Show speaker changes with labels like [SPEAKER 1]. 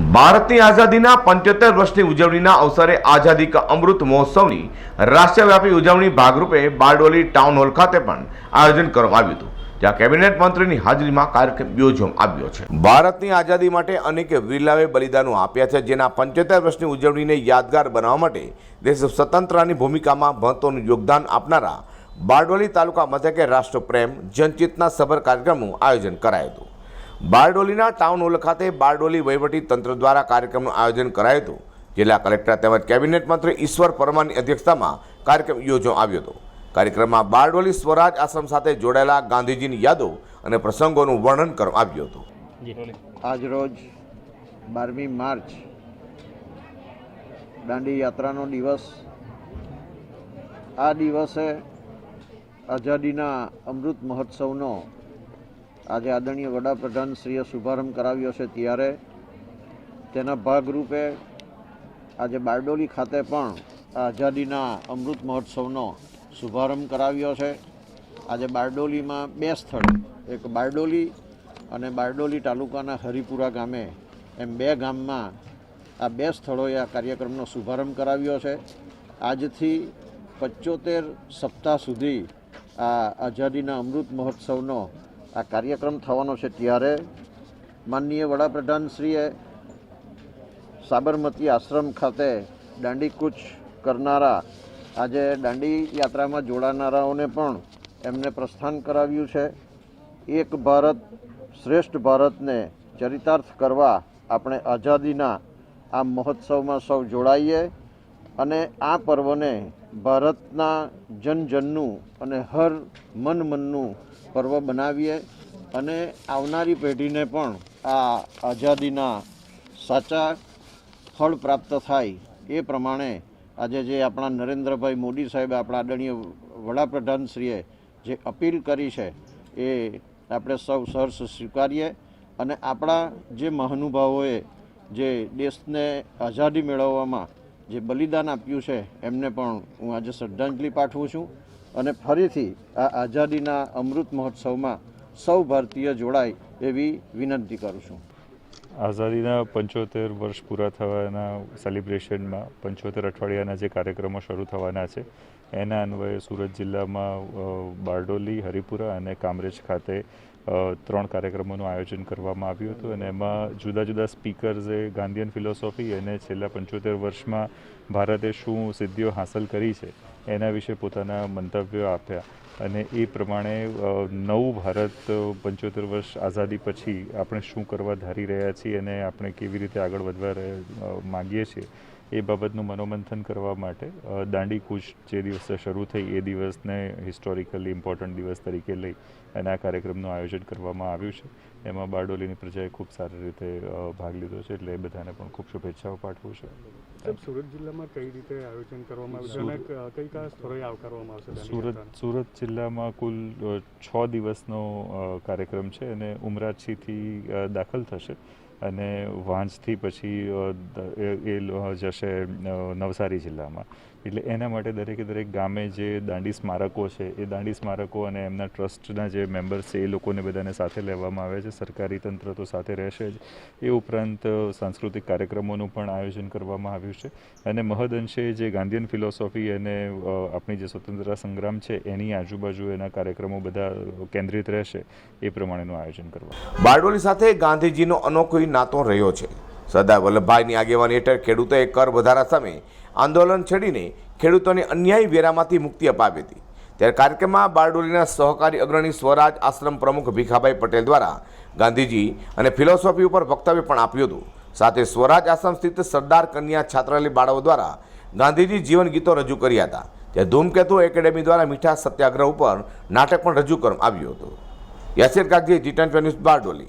[SPEAKER 1] ભારતની આઝાદીના પંચોતેર વર્ષની ઉજવણીના અવસરે આઝાદી કા અમૃત મહોત્સવની રાષ્ટ્રવ્યાપી ઉજવણી ભાગરૂપે બારડોલી ટાઉન હોલ ખાતે પણ આયોજન કરવામાં આવ્યું હતું, જ્યાં કેબિનેટ મંત્રીની હાજરીમાં કાર્યક્રમ યોજવામાં આવ્યો છે. ભારતની આઝાદી માટે અનેક વીરલાવે બલિદાનો આપ્યા છે, જેના પંચોતેર વર્ષની ઉજવણીને યાદગાર બનાવવા માટે દેશ સ્વતંત્રની ભૂમિકામાં મહત્વનું યોગદાન આપનારા બારડોલી તાલુકા મથકે રાષ્ટ્રપ્રેમ જનચેતના સભર કાર્યક્રમનું આયોજન કરાયું હતું. બારડોલીના ટાઉન હોલ ખાતે બારડોલી વહીવટી તંત્ર દ્વારા કાર્યક્રમનું આયોજન કરાયું હતું. જિલ્લા કલેક્ટર તેમજ કેબિનેટ મંત્રી ઈશ્વર પરમારની અધ્યક્ષતામાં કાર્યક્રમ યોજવામાં આવ્યો હતો. કાર્યક્રમમાં બારડોલી સ્વરાજ આશ્રમ સાથે જોડાયેલા ગાંધીજીની યાદો અને પ્રસંગોનું વર્ણન કરવામાં આવ્યું હતું.
[SPEAKER 2] આજરોજ બારમી માર્ચ દાંડી યાત્રાનો દિવસ. આ દિવસે આઝાદીના અમૃત મહોત્સવનો આજે આદરણીય વડાપ્રધાન શ્રીએ શુભારંભ કરાવ્યો છે ત્યારે તેના ભાગરૂપે આજે બારડોલી ખાતે પણ આઝાદીના અમૃત મહોત્સવનો શુભારંભ કરાવ્યો છે. આજે બારડોલીમાં બે સ્થળ, એક બારડોલી અને બારડોલી તાલુકાના હરિપુરા ગામે એમ બે ગામમાં આ બે સ્થળોએ આ કાર્યક્રમનો શુભારંભ કરાવ્યો છે. આજથી પંચોતેર સપ્તાહ સુધી આ આઝાદીના અમૃત મહોત્સવનો આ કાર્યક્રમ થવાનો છે ત્યારે માનનીય વડાપ્રધાનશ્રીએ સાબરમતી આશ્રમ ખાતે દાંડી કૂચ કરનારા, આજે દાંડી યાત્રામાં જોડાનારાઓને પણ એમને પ્રસ્થાન કરાવ્યું છે. એક ભારત શ્રેષ્ઠ ભારતને ચરિતાર્થ કરવા આપણે આઝાદીના આ મહોત્સવમાં સૌ જોડાઈએ અને આ પર્વને ભારતના જનજનનું અને હર મન મનનું પર્વ બનાવીએ અને આવનારી પેઢીને પણ આ આઝાદીના સાચા ફળ પ્રાપ્ત થાય એ પ્રમાણે આજે જે આપણા નરેન્દ્રભાઈ મોદી સાહેબ આપણા આદરણીય વડાપ્રધાનશ્રીએ જે અપીલ કરી છે એ આપણે સૌ સહર્ષ સ્વીકારીએ અને આપણા જે મહાનુભાવોએ જે દેશને આઝાદી મેળવવામાં જે બલિદાન આપ્યું છે એમને પણ હું આજે શ્રદ્ધાંજલિ પાઠવું છું. અને ફરીથી આ આઝાદીના અમૃત મહોત્સવમાં સૌ ભારતીય જોડાય એવી વિનંતી કરું છું.
[SPEAKER 3] આઝાદીના પંચોતેર વર્ષ પૂરા થવાના સેલિબ્રેશનમાં પંચોતેર અઠવાડિયાના જે કાર્યક્રમો શરૂ થવાના છે એના અન્વયે સુરત જિલ્લામાં બારડોલી, હરિપુરા અને કામરેજ ખાતે ત્રણ કાર્યક્રમોનું આયોજન કરવામાં આવ્યું હતું. અને એમાં જુદા જુદા સ્પીકર્સે ગાંધીયન ફિલોસોફી અને છેલ્લા પંચોતેર વર્ષમાં ભારતે શું સિદ્ધિઓ હાંસલ કરી છે, એના વિશે પોતાના મંતવ્યો આપ્યા. અને એ પ્રમાણે નવું ભારત પંચોતેર વર્ષ આઝાદી પછી આપણે શું કરવા ધારી રહ્યા છીએ અને આપણે કેવી રીતે આગળ વધવા માગીએ છીએ એ બાબતનું મનોમંથન કરવા માટે દાંડી કૂચ જે દિવસે શરૂ થઈ એ દિવસને હિસ્ટોરિકલી ઇમ્પોર્ટન્ટ દિવસ તરીકે લઈ અને આ કાર્યક્રમનું આયોજન કરવામાં આવ્યું છે. એમાં બારડોલીની પ્રજાએ ખૂબ સારી રીતે ભાગ લીધો છે એટલે એ બધાને પણ ખૂબ શુભેચ્છાઓ પાઠવું છું.
[SPEAKER 4] સુરત જિલ્લામાં કઈ રીતે આયોજન કરવામાં આવ્યું? અને કઈ કયા સ્થળોએ આવકારવામાં આવશે
[SPEAKER 3] સુરત સુરત જિલ્લામાં કુલ છ દિવસનો કાર્યક્રમ છે અને ઉમરાછીથી દાખલ થશે. અને વાંચથી પછી એ જશે નવસારી જિલ્લામાં. એટલે એના માટે દરેકે દરેક ગામે જે દાંડી સ્મારકો છે, એ દાંડી સ્મારકો અને એમના ટ્રસ્ટના જે મેમ્બર્સ છે, એ લોકોને બધાને સાથે લેવામાં આવે છે. સરકારી તંત્ર તો સાથે રહેશે જ. એ ઉપરાંત સાંસ્કૃતિક કાર્યક્રમોનું પણ આયોજન કરવામાં આવ્યું છે. અને મહદઅંશે જે ગાંધીયન ફિલોસોફી અને આપણી જે સ્વતંત્રતા સંગ્રામ છે, એની આજુબાજુ એના કાર્યક્રમો બધા કેન્દ્રિત રહેશે. એ પ્રમાણેનું આયોજન કરવા
[SPEAKER 1] બારડોલી સાથે ગાંધીજીનો અનોખો નાતો રહ્યો છે. સરદાર વલ્લભભાઈની આગેવાની હેઠળ ખેડૂતોએ કર વધારા સામે આંદોલન છેડીને ખેડૂતોને અન્યાયી વેરામાંથી મુક્તિ અપાવી હતી. ત્યારે કાર્યક્રમમાં બારડોલીના સહકારી અગ્રણી સ્વરાજ આશ્રમ પ્રમુખ ભીખાભાઈ પટેલ દ્વારા ગાંધીજી અને ફિલોસોફી ઉપર વક્તવ્ય પણ આપ્યું હતું. સાથે સ્વરાજ આશ્રમ સ્થિત સરદાર કન્યા છાત્રાલય બાળકો દ્વારા ગાંધીજી જીવન ગીતો રજૂ કર્યા હતા. ત્યાં ધૂમકેતુ એકેડેમી દ્વારા મીઠા સત્યાગ્રહ ઉપર નાટક પણ રજૂ કરવામાં આવ્યું હતું. Yasir Kagzi, G ten news, Bardoli.